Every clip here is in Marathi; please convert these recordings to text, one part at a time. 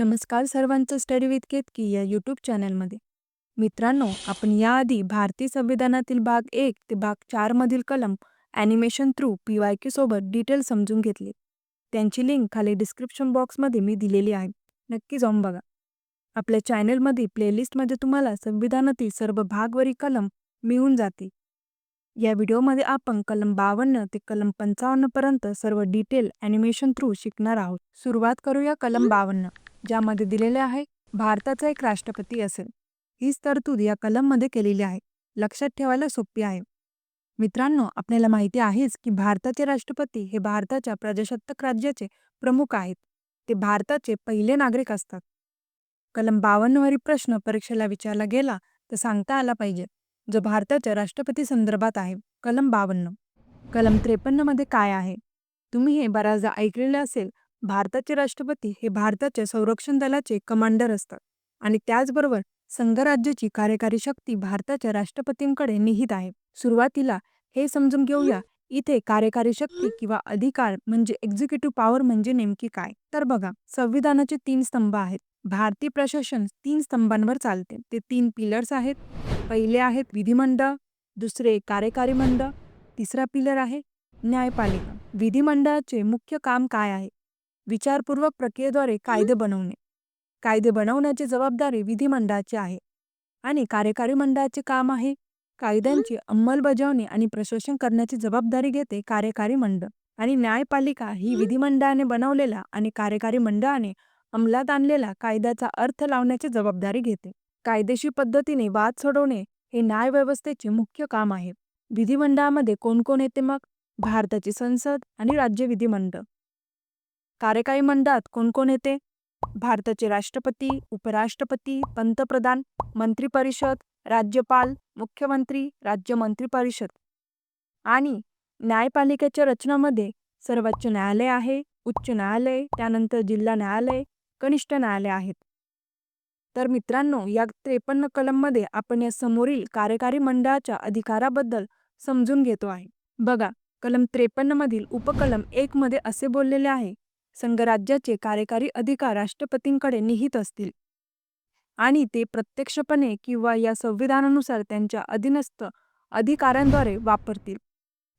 नमस्कार सर्वांचं स्टडी विथ केतकी या यूट्यूब चॅनलमध्ये. मित्रांनो आपण याआधी भारतीय संविधानातील भाग एक ते भाग चार मधील कलम animation through P Y Q सोबत डिटेल समजून घेतले. त्यांची लिंक खाली डिस्क्रिप्शन बॉक्समध्ये मी दिलेली आहे. नक्की जाऊन बघा. आपल्या चॅनलमध्ये प्लेलिस्टमध्ये तुम्हाला संविधानातील सर्व भागवरी कलम मिळून जाते या व्हिडिओमध्ये आपण कलम बावन्न ते कलम पंचावन्न पर्यंत सर्व डिटेल ॲनिमेशन थ्रू शिकणार आहोत. सुरुवात करूया कलम बावन्न. ज्यामध्ये दिलेले आहे भारताचा एक राष्ट्रपती असेल. हीच तरतूद या कलममध्ये केलेली आहे. लक्षात ठेवायला सोपी आहे. मित्रांनो आपल्याला माहिती आहेच की भारताचे राष्ट्रपती हे भारताच्या प्रजासत्ताक राज्याचे प्रमुख आहेत. ते भारताचे पहिले नागरिक असतात. कलम बावन्नवरी प्रश्न परीक्षेला विचारला गेला तर सांगता आला पाहिजे जो भारताच्या राष्ट्रपती संदर्भात आहे. कलम बावन्न. कलम त्रेपन्नमध्ये काय आहे? तुम्ही हे बऱ्याचदा ऐकलेले असेल भारताचे राष्ट्रपती हे भारताच्या संरक्षण दलाचे कमांडर असतात आणि त्याचबरोबर संघराज्याची कार्यकारी शक्ती भारताच्या राष्ट्रपतींकडे निहित आहे. सुरुवातीला हे समजून घेऊया इथे कार्यकारी शक्ती किंवा अधिकार म्हणजे एक्झिक्युटिव्ह पॉवर म्हणजे नेमकी काय? तर बघा संविधानाचे तीन स्तंभ आहेत. भारतीय प्रशासन तीन स्तंभांवर चालते. ते तीन पिलर्स आहेत. पहिले आहेत विधिमंडळ दुसरे कार्यकारी मंडळ तिसरा पिलर आहे न्यायपालिका. विधिमंडळाचे मुख्य काम काय आहे? विचारपूर्वक प्रक्रियेद्वारे कायदे बनवणे. कायदे बनवण्याची जबाबदारी विधिमंडळाची आहे. आणि कार्यकारी मंडळाचे काम आहे. कायद्यांची अंमलबजावणी आणि प्रशासन करण्याची जबाबदारी घेते कार्यकारी मंडळ. आणि न्यायपालिका ही. विधिमंडळाने बनवलेला आणि कार्यकारी मंडळाने अंमलात आणलेला कायद्याचा अर्थ लावण्याची जबाबदारी घेते. कायदेशीर पद्धतीने वाद सोडवणे हे न्यायव्यवस्थेचे मुख्य काम आहे. विधिमंडळामध्ये कोण कोण येते मग? भारताची संसद आणि राज्य विधिमंडळ. कार्यकारी मंडळात कोण कोण येते? भारताचे राष्ट्रपती उपराष्ट्रपती पंतप्रधान मंत्रिपरिषद राज्यपाल मुख्यमंत्री राज्य मंत्रिपरिषद. आणि न्यायपालिकेच्या रचनामध्ये सर्वोच्च न्यायालय आहे उच्च न्यायालय त्यानंतर जिल्हा न्यायालय कनिष्ठ न्यायालय आहेत. तर मित्रांनो या त्रेपन्न कलममध्ये आपण या समोरील कार्यकारी मंडळाच्या अधिकाराबद्दल समजून घेतो आहे. बघा कलम त्रेपन्न मधील उपकलम एक मध्ये असे बोललेले आहे संघराज्याचे कार्यकारी अधिकार राष्ट्रपतींकडे निहित असतील. आणि ते प्रत्यक्षपणे किंवा या संविधानानुसार त्यांच्या अधीनस्थ अधिकाऱ्यांद्वारे वापरतील.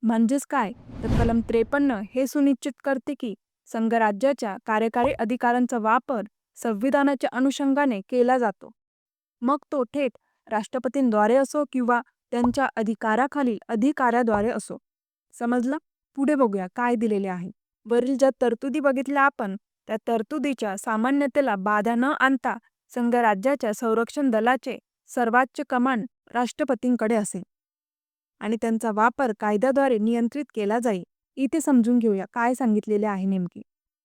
म्हणजेच काय? तर कलम त्रेपन्न हे सुनिश्चित करते की संघराज्याच्या कार्यकारी अधिकारांचा वापर संविधानाच्या अनुषंगाने केला जातो. मग तो थेट राष्ट्रपतींद्वारे असो किंवा त्यांच्या अधिकाराखालील अधिकाऱ्याद्वारे असो. समजलं? पुढे बघूया काय दिलेले आहे. वरील ज्या तरतुदी बघितल्या आपण त्या तरतुदीच्या सामान्यतेला बाधा न आणता संघराज्याच्या संरक्षण दलाचे सर्वोच्च कमांड राष्ट्रपतींकडे असेल आणि त्यांचा वापर कायद्याद्वारे नियंत्रित केला जाईल इथे समजून घेऊया काय सांगितलेले आहे नेमके.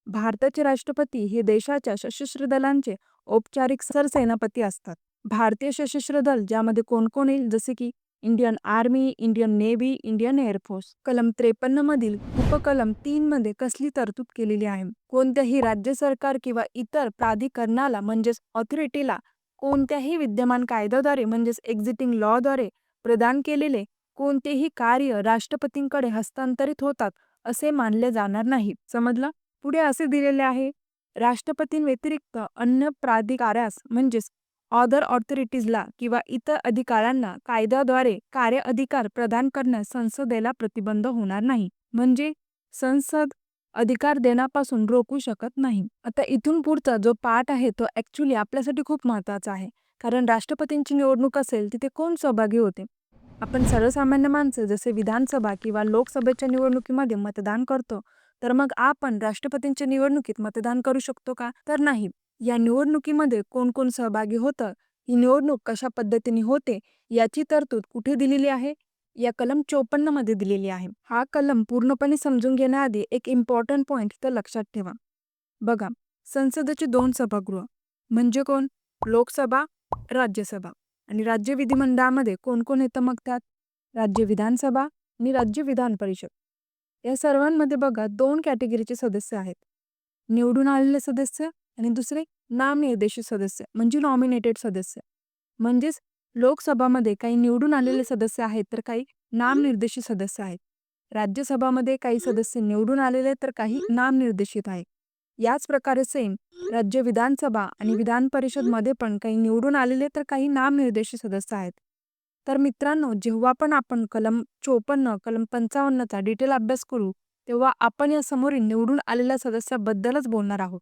भारताचे राष्ट्रपती हे देशाच्या सशस्त्र दलांचे औपचारिक सरसेनापती असतात. भारतीय सशस्त्र दल ज्यामध्ये कोण कोण येईल जसे की Indian army Indian navy Indian air force कलम त्रेपन्न मधील उपकलम तीन मध्ये कसली तरतूद केलेली आहे? कोणत्याही राज्य सरकार किंवा इतर प्राधिकरणाला म्हणजेच ऑथॉरिटीला कोणत्याही विद्यमान कायद्याद्वारे म्हणजेच एक्झिटिंग लॉद्वारे प्रदान केलेले कोणतेही कार्य राष्ट्रपतींकडे हस्तांतरित होतात असे मानले जाणार नाही. समजलं? पुढे असे दिलेले आहे. राष्ट्रपतींव्यतिरिक्त अन्य प्राधिकाऱ्यास म्हणजेच ऑदर ऑथॉरिटीजला किंवा इतर अधिकाऱ्यांना कायद्याद्वारे कार्य अधिकार प्रदान करण्यास संसदेला प्रतिबंध होणार नाही. म्हणजे संसद अधिकार देण्यापासून रोखू शकत नाही. आता इथून पुढचा जो पार्ट आहे तो ॲक्च्युली आपल्यासाठी खूप महत्त्वाचा आहे. कारण राष्ट्रपतींची निवडणूक असेल तिथे कोण सहभागी होते? आपण सर्वसामान्य माणसं जसे विधानसभा किंवा लोकसभेच्या निवडणुकीमध्ये मतदान करतो तर मग आपण राष्ट्रपतींच्या निवडणुकीत मतदान करू शकतो का? तर नाही. या निवडणुकीमध्ये कोण कोण सहभागी होतं? ही निवडणूक कशा पद्धतीने होते? याची तरतूद कुठे दिलेली आहे? या कलम चोपन्नमध्ये दिलेली आहे. हा कलम पूर्णपणे समजून घेण्याआधी एक इम्पॉर्टंट पॉईंट तर लक्षात ठेवा. बघा संसदेचे दोन सभागृह म्हणजे कोण? लोकसभा राज्यसभा. आणि राज्य विधिमंडळामध्ये कोण कोण येतं मग त्यात? राज्य विधानसभा आणि राज्य विधान परिषद. या सर्वांमध्ये बघा दोन कॅटेगरीचे सदस्य आहेत. निवडून आलेले सदस्य आणि दुसरे नामनिर्देशित सदस्य म्हणजे नॉमिनेटेड सदस्य. म्हणजेच लोकसभामध्ये काही निवडून आलेले सदस्य आहेत तर काही नामनिर्देशित सदस्य आहेत. राज्यसभामध्ये काही सदस्य निवडून आलेले तर काही नामनिर्देशित आहेत. याच प्रकारे सेम राज्य विधानसभा आणि विधान परिषदमध्ये पण काही निवडून आलेले तर काही नामनिर्देशित सदस्य आहेत. तर मित्रांनो जेव्हा पण आपण कलम चोपन्न कलम पंचावन्नचा डिटेल अभ्यास करू तेव्हा आपण या समोरील निवडून आलेल्या सदस्याबद्दलच बोलणार आहोत.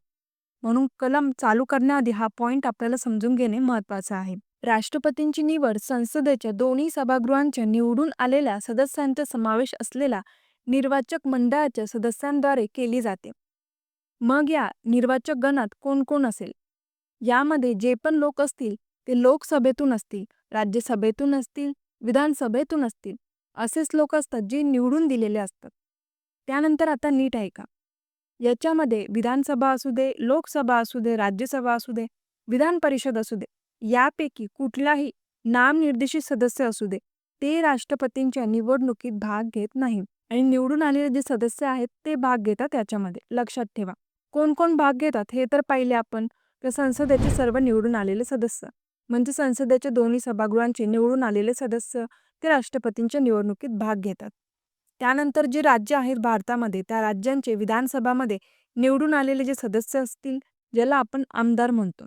म्हणून कलम चालू करण्याआधी हा पॉईंट आपल्याला समजून घेणे महत्त्वाचं आहे. राष्ट्रपतींची निवड संसदेच्या दोन्ही सभागृहांच्या निवडून आलेल्या सदस्यांचा समावेश असलेल्या निर्वाचक मंडळाच्या सदस्यांद्वारे केली जाते. मग या निर्वाचक गणात कोण कोण असेल? यामध्ये जे पण लोक असतील ते लोकसभेतून असतील राज्यसभेतून असतील विधानसभेतून असतील असेच लोक असतात जे निवडून दिलेले असतात. त्यानंतर आता नीट आहे का? याच्यामध्ये विधानसभा असू दे लोकसभा असू दे राज्यसभा असू दे विधान परिषद असू दे यापैकी कुठलाही नामनिर्देशित सदस्य असू दे ते राष्ट्रपतींच्या निवडणुकीत भाग घेत नाही. आणि निवडून आलेले जे सदस्य आहेत ते भाग घेतात याच्यामध्ये. लक्षात ठेवा. कोण कोण भाग घेतात हे तर पाहिले आपण तर संसदेचे सर्व निवडून आलेले सदस्य. म्हणजे संसदेच्या दोन्ही सभागृहांचे निवडून आलेले सदस्य ते राष्ट्रपतींच्या निवडणुकीत भाग घेतात. त्यानंतर जे राज्य आहेत भारतामध्ये त्या राज्यांचे विधानसभामध्ये निवडून आलेले जे सदस्य असतील ज्याला आपण आमदार म्हणतो.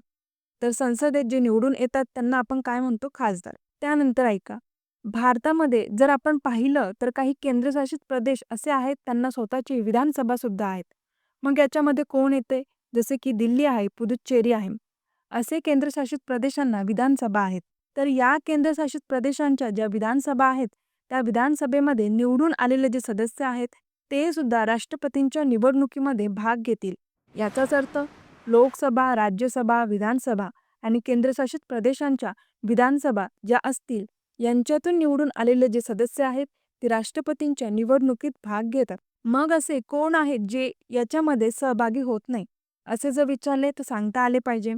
तर संसदेत जे निवडून येतात त्यांना आपण काय म्हणतो? खासदार. त्यानंतर ऐका. भारतामध्ये जर आपण पाहिलं तर काही केंद्रशासित प्रदेश असे आहेत त्यांना स्वतःची विधानसभा सुद्धा आहेत. मग याच्यामध्ये कोण येते? जसे की दिल्ली आहे पुदुच्चेरी आहे. असे केंद्रशासित प्रदेशांना विधानसभा आहेत. तर या केंद्रशासित प्रदेशांच्या ज्या विधानसभा आहेत त्या विधानसभेमध्ये निवडून आलेले जे सदस्य आहेत ते सुद्धा राष्ट्रपतींच्या निवडणुकीमध्ये भाग घेतील. याचाच अर्थ लोकसभा राज्यसभा विधानसभा आणि केंद्रशासित प्रदेशांच्या विधानसभा ज्या असतील यांच्यातून निवडून आलेले जे सदस्य आहेत ते राष्ट्रपतींच्या निवडणुकीत भाग घेतात. मग असे कोण आहेत जे याच्यामध्ये सहभागी होत नाही? असे जर विचारले तर सांगता आले पाहिजे.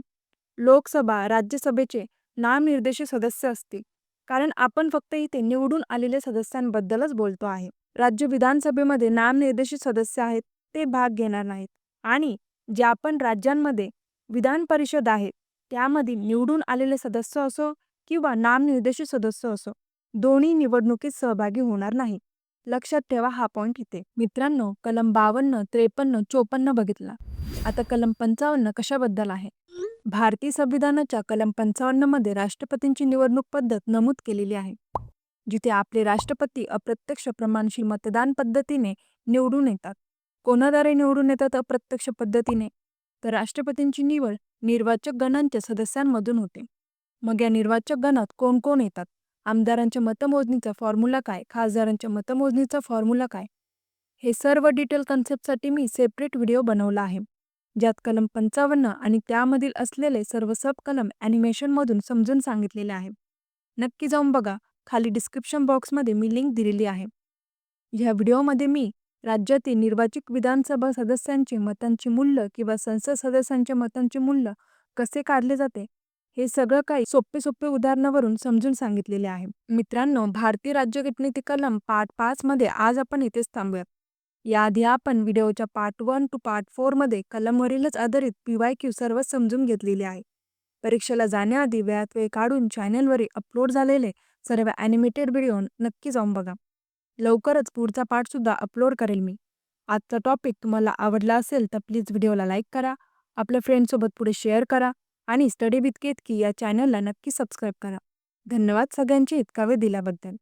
लोकसभा राज्यसभेचे नामनिर्देशित सदस्य असतील. कारण आपण फक्त इथे निवडून आलेल्या सदस्यांबद्दलच बोलतो आहे. राज्य विधानसभेमध्ये नामनिर्देशित सदस्य आहेत ते भाग घेणार नाहीत. आणि ज्या पण राज्यांमध्ये विधान परिषद आहे त्यामध्ये निवडून आलेले सदस्य असो किंवा नामनिर्देशित सदस्य असो दोन्ही निवडणुकीत सहभागी होणार नाही. लक्षात ठेवा हा पॉईंट इथे. मित्रांनो कलम बावन्न त्रेपन्न चोपन्न बघितला. आता कलम पंचावन्न कशाबद्दल आहे? भारतीय संविधानाच्या कलम पंचावन्नमध्ये राष्ट्रपतींची निवडणूक पद्धत नमूद केलेली आहे जिथे आपले राष्ट्रपती अप्रत्यक्ष प्रमाणशील मतदान पद्धतीने निवडून येतात. कोणाद्वारे निवडून येतात अप्रत्यक्ष पद्धतीने? तर राष्ट्रपतींची निवड निर्वाचक गणांच्या सदस्यांमधून होते. मग या निर्वाचक गणात कोण कोण येतात? आमदारांच्या मतमोजणीचा फॉर्म्युला काय? खासदारांच्या मतमोजणीचा फॉर्म्युला काय? हे सर्व डिटेल कन्सेप्टसाठी मी सेपरेट व्हिडिओ बनवला आहे. ज्यात कलम पंचावन्न आणि त्यामधील असलेले सर्व सब कलम ॲनिमेशनमधून समजून सांगितलेले आहे. नक्की जाऊन बघा. खाली डिस्क्रिप्शन बॉक्समध्ये मी लिंक दिलेली आहे. ह्या व्हिडिओमध्ये मी राज्यातील निर्वाचित विधानसभा सदस्यांचे मतांची मूल्य किंवा संसद सदस्यांच्या मतांचे मूल्य कसे काढले जाते हे सगळं काही सोपे सोपे उदाहरणावरून समजून सांगितलेले आहे. मित्रांनो भारतीय राज्यघटनेतील कलम पाठ पाच मध्ये आज आपण इथेच थांबूयात. याआधी आपण व्हिडिओच्या पार्ट वन टू पार्ट फोरमध्ये कलमवरीलच आधारित पी वाय क्यू सर्व समजून घेतलेले आहे. परीक्षेला जाण्याआधी वेळात वेळ काढून चॅनलवर अपलोड झालेले सर्व ॲनिमेटेड व्हिडिओ नक्की जाऊन बघा. लवकरच पुढचा पार्टसुद्धा अपलोड करेल मी. आजचा टॉपिक तुम्हाला आवडला असेल तर प्लीज व्हिडिओला लाईक करा आपल्या फ्रेंडसोबत पुढे शेअर करा आणि स्टडी विथ केतकी या चॅनलला नक्की सबस्क्राईब करा. धन्यवाद सगळ्यांची इतका वेळ दिल्याबद्दल.